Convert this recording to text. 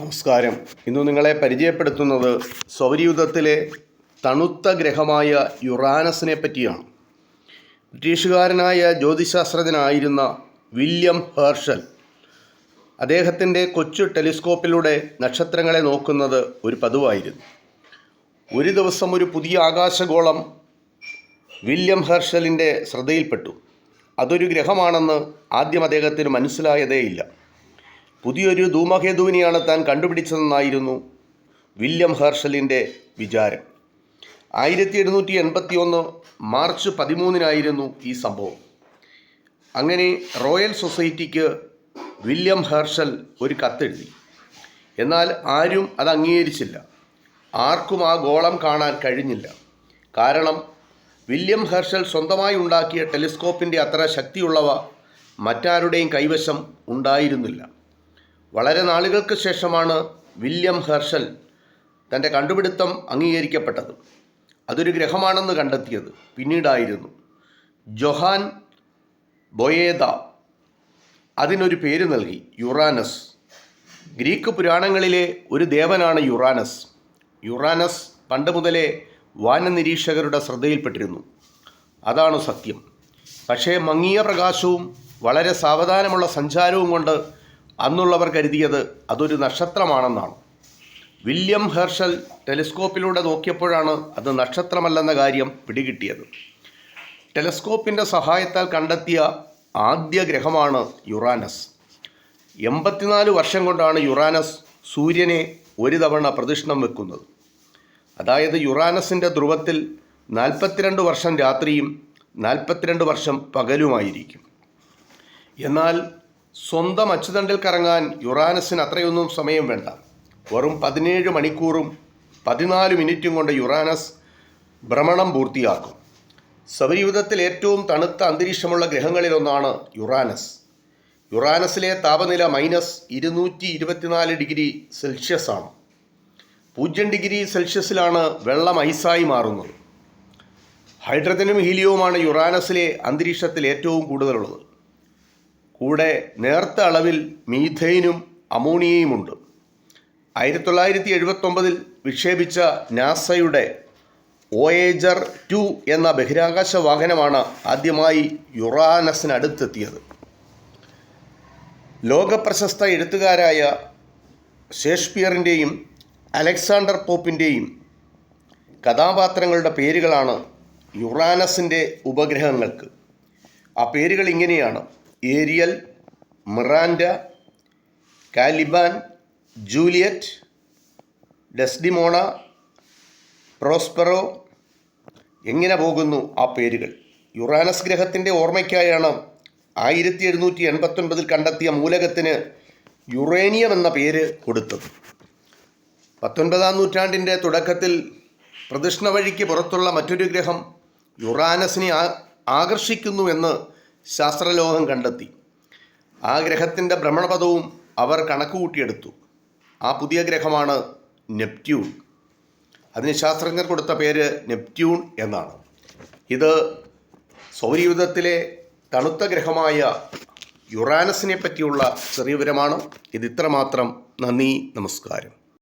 നമസ്കാരം. ഇന്ന് നിങ്ങളെ പരിചയപ്പെടുത്തുന്നത് സൗരയൂഥത്തിലെ തണുത്ത ഗ്രഹമായ യുറാനസിനെ പറ്റിയാണ്. ബ്രിട്ടീഷുകാരനായ ജ്യോതിശാസ്ത്രജ്ഞനായിരുന്ന വില്യം ഹേർഷൽ അദ്ദേഹത്തിന്റെ കൊച്ചു ടെലിസ്കോപ്പിലൂടെ നക്ഷത്രങ്ങളെ നോക്കുന്നത് ഒരു പതിവായിരുന്നു. ഒരു ദിവസം ഒരു പുതിയ ആകാശഗോളം വില്യം ഹെർഷലിന്റെ ശ്രദ്ധയിൽപ്പെട്ടു. അതൊരു ഗ്രഹമാണെന്ന് ആദ്യം അദ്ദേഹത്തിന് മനസ്സിലായതേയില്ല. പുതിയൊരു ധൂമഹേതുവിനെയാണ് താൻ കണ്ടുപിടിച്ചതെന്നായിരുന്നു വില്യം ഹെർഷലിന്റെ വിചാരം. ആയിരത്തി എഴുന്നൂറ്റി എൺപത്തി ഒന്ന് മാർച്ച് പതിമൂന്നിനായിരുന്നു ഈ സംഭവം. അങ്ങനെ റോയൽ സൊസൈറ്റിക്ക് വില്യം ഹേർഷൽ ഒരു കത്തെഴുതി. എന്നാൽ ആരും അത് അംഗീകരിച്ചില്ല. ആർക്കും ആ ഗോളം കാണാൻ കഴിഞ്ഞില്ല. കാരണം വില്യം ഹെർഷൽ സ്വന്തമായി ഉണ്ടാക്കിയ ടെലിസ്കോപ്പിന്റെ അത്ര ശക്തിയുള്ളവ മറ്റാരുടെയും കൈവശം ഉണ്ടായിരുന്നില്ല. വളരെ നാളുകൾക്ക് ശേഷമാണ് വില്യം ഹെർഷൽ തന്റെ കണ്ടുപിടുത്തം അംഗീകരിക്കപ്പെട്ടത്. അതൊരു ഗ്രഹമാണെന്ന് കണ്ടെത്തിയത് പിന്നീടായിരുന്നു. ജൊഹാൻ ബൊയേദ അതിനൊരു പേര് നൽകി യുറാനസ്. ഗ്രീക്ക് പുരാണങ്ങളിലെ ഒരു ദേവനാണ് യുറാനസ്. യുറാനസ് പണ്ട് മുതലേ വാനനിരീക്ഷകരുടെ ശ്രദ്ധയിൽപ്പെട്ടിരുന്നു. അതാണ് സത്യം. പക്ഷേ മങ്ങിയ പ്രകാശവും വളരെ സാവധാനമുള്ള സഞ്ചാരവും കൊണ്ട് അന്നുള്ളവർ കരുതിയത് അതൊരു നക്ഷത്രമാണെന്നാണ്. വില്യം ഹെർഷൽ ടെലിസ്കോപ്പിലൂടെ നോക്കിയപ്പോഴാണ് അത് നക്ഷത്രമല്ലെന്ന കാര്യം പിടികിട്ടിയത്. ടെലിസ്കോപ്പിന്റെ സഹായത്താൽ കണ്ടെത്തിയ ആദ്യ ഗ്രഹമാണ് യുറാനസ്. എൺപത്തിനാല് വർഷം കൊണ്ടാണ് യുറാനസ് സൂര്യനെ ഒരു തവണ പ്രദക്ഷിണം വെക്കുന്നത്. അതായത് യുറാനസിന്റെ ധ്രുവത്തിൽ നാൽപ്പത്തിരണ്ട് വർഷം രാത്രിയും നാൽപ്പത്തിരണ്ട് വർഷം പകലുമായിരിക്കും. എന്നാൽ സ്വന്തം അച്ചുതണ്ടിൽ കറങ്ങാൻ യുറാനസിന് അത്രയൊന്നും സമയം വേണ്ട. വെറും പതിനേഴ് മണിക്കൂറും പതിനാല് മിനിറ്റും കൊണ്ട് യുറാനസ് ഭ്രമണം പൂർത്തിയാക്കും. സൗരയൂഥത്തിൽ ഏറ്റവും തണുത്ത അന്തരീക്ഷമുള്ള ഗ്രഹങ്ങളിലൊന്നാണ് യുറാനസ്. യുറാനസിലെ താപനില മൈനസ് ഇരുന്നൂറ്റി ഇരുപത്തിനാല് ഡിഗ്രി സെൽഷ്യസ് ആണ്. പൂജ്യം ഡിഗ്രി സെൽഷ്യസിലാണ് വെള്ളം ഐസായി മാറുന്നത്. ഹൈഡ്രജനും ഹീലിയവുമാണ് യുറാനസിലെ അന്തരീക്ഷത്തിൽ ഏറ്റവും കൂടുതലുള്ളത്. കൂടെ നേർത്ത അളവിൽ മീഥൈനും അമോണിയയുമുണ്ട്. ആയിരത്തി തൊള്ളായിരത്തി എഴുപത്തൊമ്പതിൽ വിക്ഷേപിച്ച നാസയുടെ ഓയേജർ ടു എന്ന ബഹിരാകാശ വാഹനമാണ് ആദ്യമായി യുറാനസിനടുത്തെത്തിയത്. ലോകപ്രശസ്ത എഴുത്തുകാരായ ഷേക്സ്പിയറിന്റെയും അലക്സാണ്ടർ പോപ്പിന്റെയും കഥാപാത്രങ്ങളുടെ പേരുകളാണ് യുറാനസിന്റെ ഉപഗ്രഹങ്ങൾക്ക്. ആ പേരുകൾ ഇങ്ങനെയാണ്. Ariel Miranda Caliban Juliet Desdemona Prospero. എങ്ങനെ പോകുന്നു ആ പേരുകൾ? യുറാനസ് ഗ്രഹത്തിന്റെ ഓർമ്മയ്ക്കായാണ് ആയിരത്തി എഴുന്നൂറ്റി എൺപത്തൊൻപതിൽ കണ്ടെത്തിയ മൂലകത്തിന് യുറേനിയം എന്ന പേര് കൊടുത്തത്. പത്തൊൻപതാം നൂറ്റാണ്ടിന്റെ തുടക്കത്തിൽ പ്രദക്ഷിണ വഴിക്ക് പുറത്തുള്ള മറ്റൊരു ഗ്രഹം യുറാനസിനെ ആ ആകർഷിക്കുന്നുവെന്ന് ശാസ്ത്രലോകം കണ്ടെത്തി. ആ ഗ്രഹത്തിന്റെ ഭ്രമണപഥവും അവർ കണക്കുകൂട്ടിയെടുത്തു. ആ പുതിയ ഗ്രഹമാണ് നെപ്റ്റ്യൂൺ. അതിന് ശാസ്ത്രജ്ഞർ കൊടുത്ത പേര് നെപ്റ്റ്യൂൺ എന്നാണ്. ഇത് സൗരയൂഥത്തിലെ തണുത്ത ഗ്രഹമായ യുറാനസിനെ പറ്റിയുള്ള ചെറിയ വിവരമാണ്. ഇത് ഇത്രമാത്രം നന്ദി നമസ്കാരം.